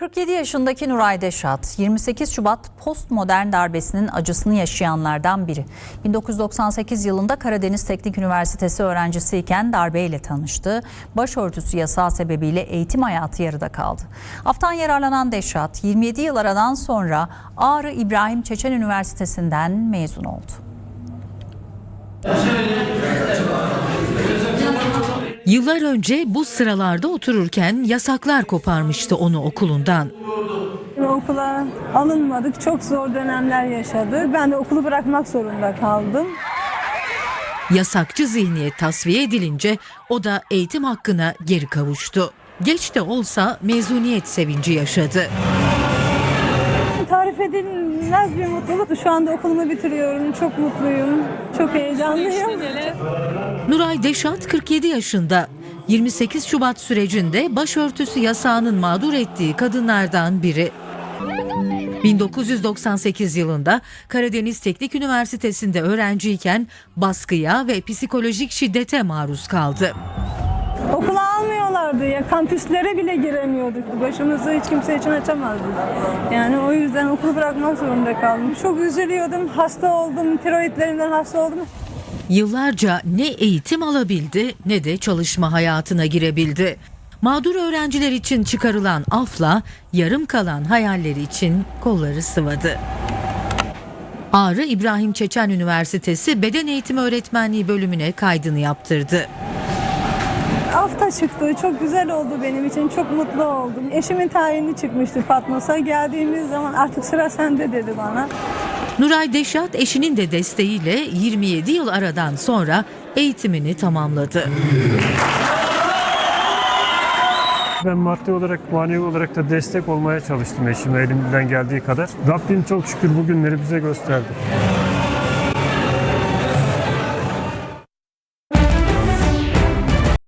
47 yaşındaki Nuray Deşat, 28 Şubat postmodern darbesinin acısını yaşayanlardan biri. 1998 yılında Karadeniz Teknik Üniversitesi öğrencisiyken darbeyle tanıştı. Başörtüsü yasağı sebebiyle eğitim hayatı yarıda kaldı. Aftan yararlanan Deşat, 27 yıl aradan sonra Ağrı İbrahim Çeçen Üniversitesi'nden mezun oldu. Yıllar önce bu sıralarda otururken yasaklar koparmıştı onu okulundan. Okula alınmadık. Çok zor dönemler yaşadı. Ben de okulu bırakmak zorunda kaldım. Yasakçı zihniyet tasfiye edilince o da eğitim hakkına geri kavuştu. Geç de olsa mezuniyet sevinci yaşadı. Tarif edilmez bir mutluluk. Şu anda okulumu bitiriyorum. Çok mutluyum. Çok heyecanlıyım. Nuray Deşat 47 yaşında. 28 Şubat sürecinde başörtüsü yasağının mağdur ettiği kadınlardan biri. 1998 yılında Karadeniz Teknik Üniversitesi'nde öğrenciyken baskıya ve psikolojik şiddete maruz kaldı. Okula almıyorlardı ya. Kampüslere bile giremiyorduk. Başımızı hiç kimse için açamazdık. Yani o yüzden okulu bırakmak zorunda kaldım. Çok üzülüyordum. Hasta oldum. Tiroidlerimden hasta oldum. Yıllarca ne eğitim alabildi ne de çalışma hayatına girebildi. Mağdur öğrenciler için çıkarılan afla yarım kalan hayalleri için kolları sıvadı. Ağrı İbrahim Çeçen Üniversitesi Beden Eğitimi Öğretmenliği bölümüne kaydını yaptırdı. Hafta çıktı. Çok güzel oldu benim için. Çok mutlu oldum. Eşimin tayini çıkmıştı Fatmos'a. Geldiğimiz zaman artık sıra sende dedi bana. Nuray Deşat eşinin de desteğiyle 27 yıl aradan sonra eğitimini tamamladı. Ben maddi olarak, manevi olarak da destek olmaya çalıştım eşime elimden geldiği kadar. Rabbim çok şükür bugünleri bize gösterdi.